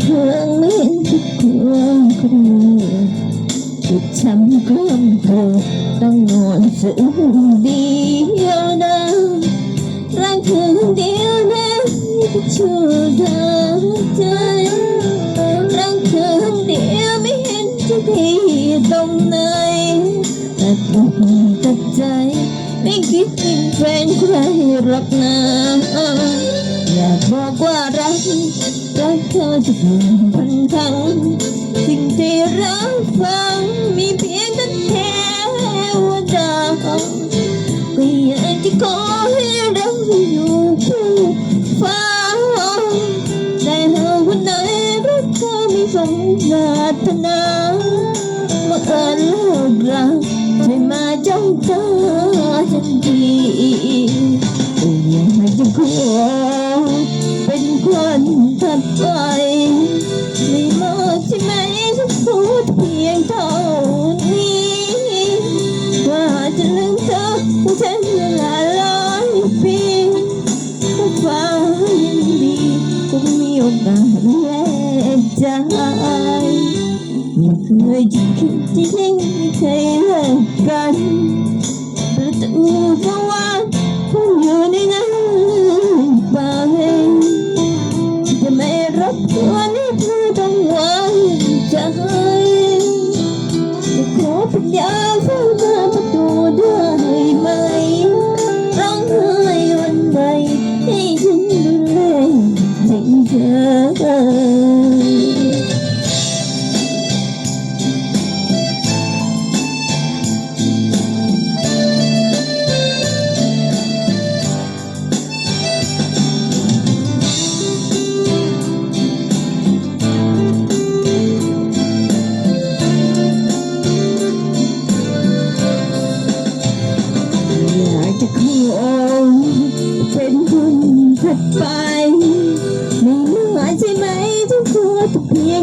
เธอเหมือนทุกคนคนจุดช้ำกล้มเธอต้องนอนสึงเดียวนะรักเธอคนเดียวนะที่ช่วยเธอใจรักเธอคนเดียวไม่เห็นจะดีตรงไหนแต่ผมตัดใจไม่คิดเป็นแฟนใครหรอกนะอยากบอกว่ารัก รักเธอจะเป็นพันครั้งสิ่งที่รับฟังมีเพียงแต่เทวดาก็อยากจะขอ คิด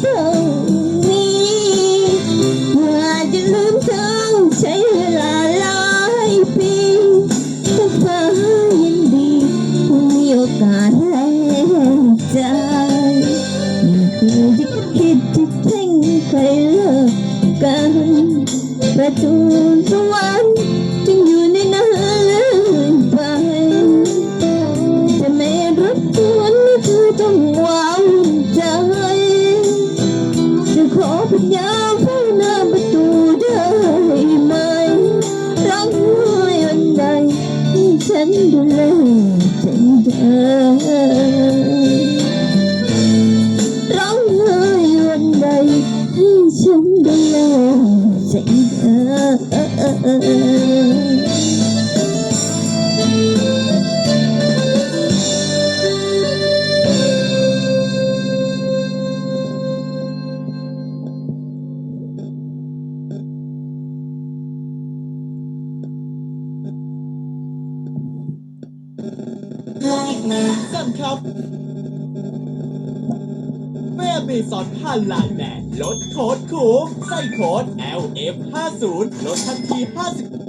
เท่านี้ว่าจะลืมเธอใช้เวลาหลายปีแต่ฟ้ายินดีมีโอกาสแลกใจไม่เคยจะคิดจะแท่งใครเลิกกันประตู ธอ แม่เมซอนผ่านลน์แมนลดโค้ดคุ้มใส่โค้ด LF50 ลดทันที 50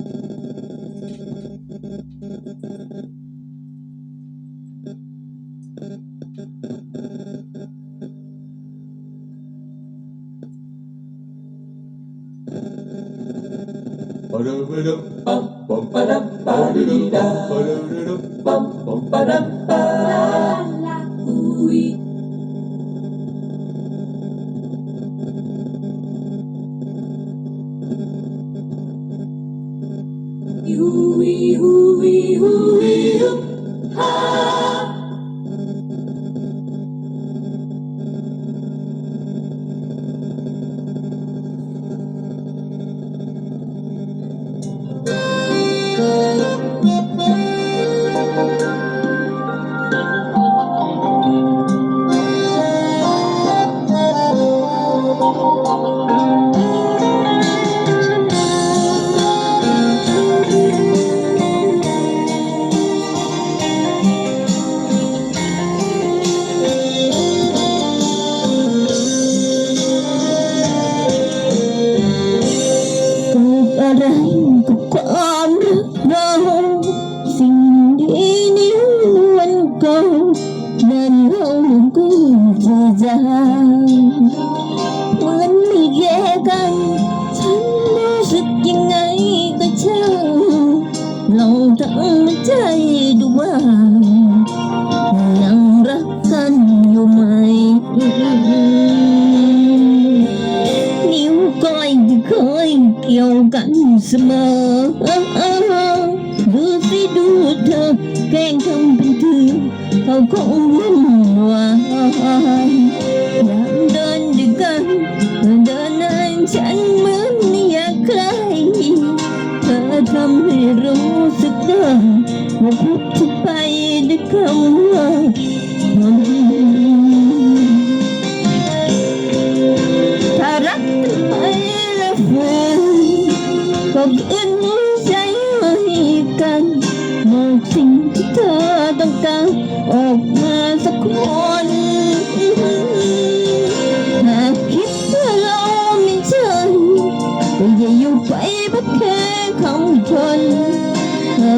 เเหมือนไม่แยกกัน ฉันรู้สึกยังไงก็ช่างลองตั้งใจดูว่า ยังรักกันอยู่ไหม นิ้วก้อยที่เคยเกี่ยวกันเสมอดูสิดูเธอแกล้งทำเป็นถือเขาคงวุ่นวาย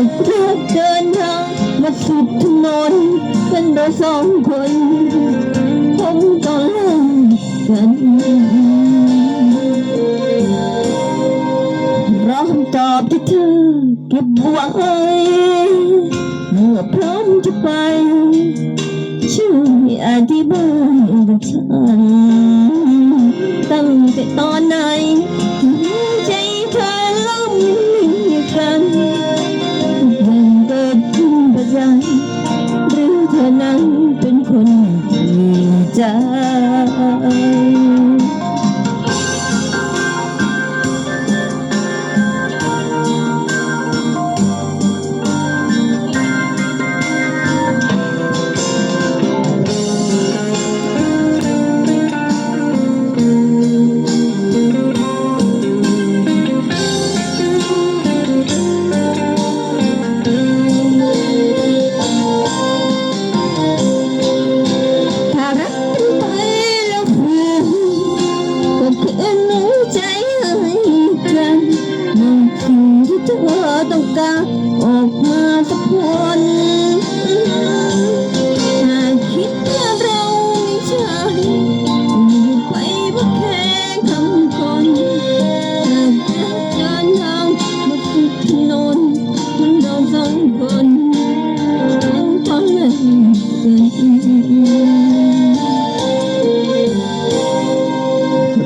หากรักเดินทางมาสุดถนนเป็นเราสองคนคงต้องเลิกกันรอคำตอบที่เธอเก็บไว้เมื่อพร้อมจะไปช่วยอธิบายกับฉัน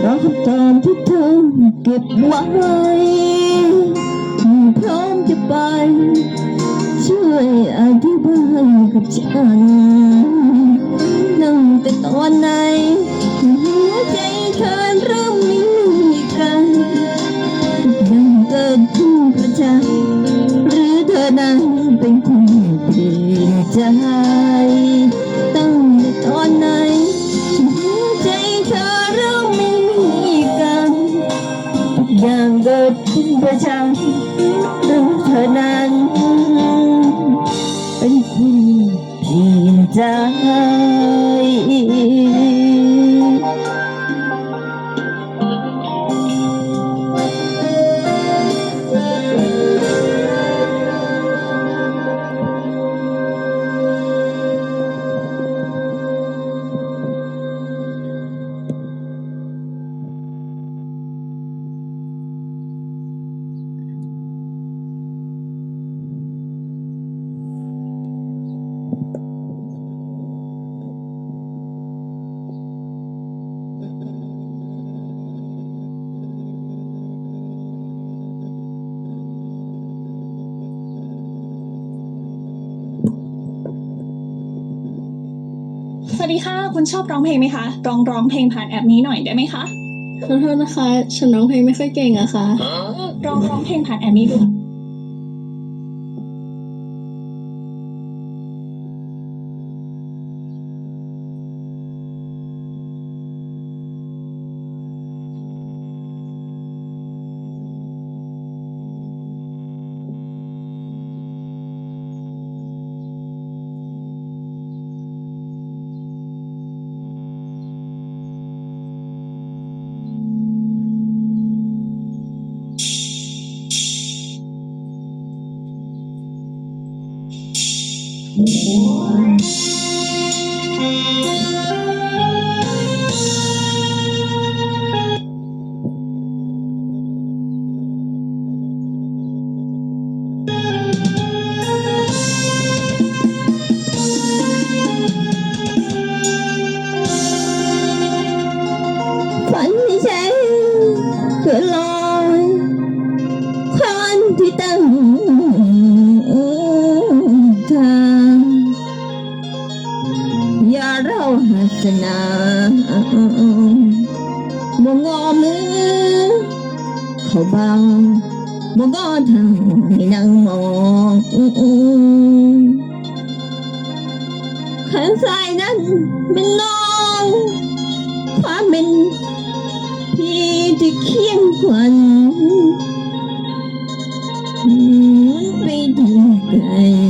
รักตอนที่เธอเก็บไว้พร้อมจะไป ช่วยอธิบายกับฉันตั้งแต่ตอนไหนหัวใจเธอเริ่มไมมีกันยังเกิดขึ้นประจำ ค่ะคุณชอบร้องเพลงไหมคะลองร้องเพลงผ่านแอปนี้หน่อยได้ไหมคะ ขอโทษนะคะ ฉันร้องเพลงไม่ค่อยเก่งอะค่ะ ลองร้องเพลงผ่านแอปนี้ดู เราหัสนาบ่งอมือเขาบังบ่งอทางให้นั่งมองข้างซ้ายนั้นเป็นน้องความเป็นพี่ที่เคียงขวัญไปดีไกล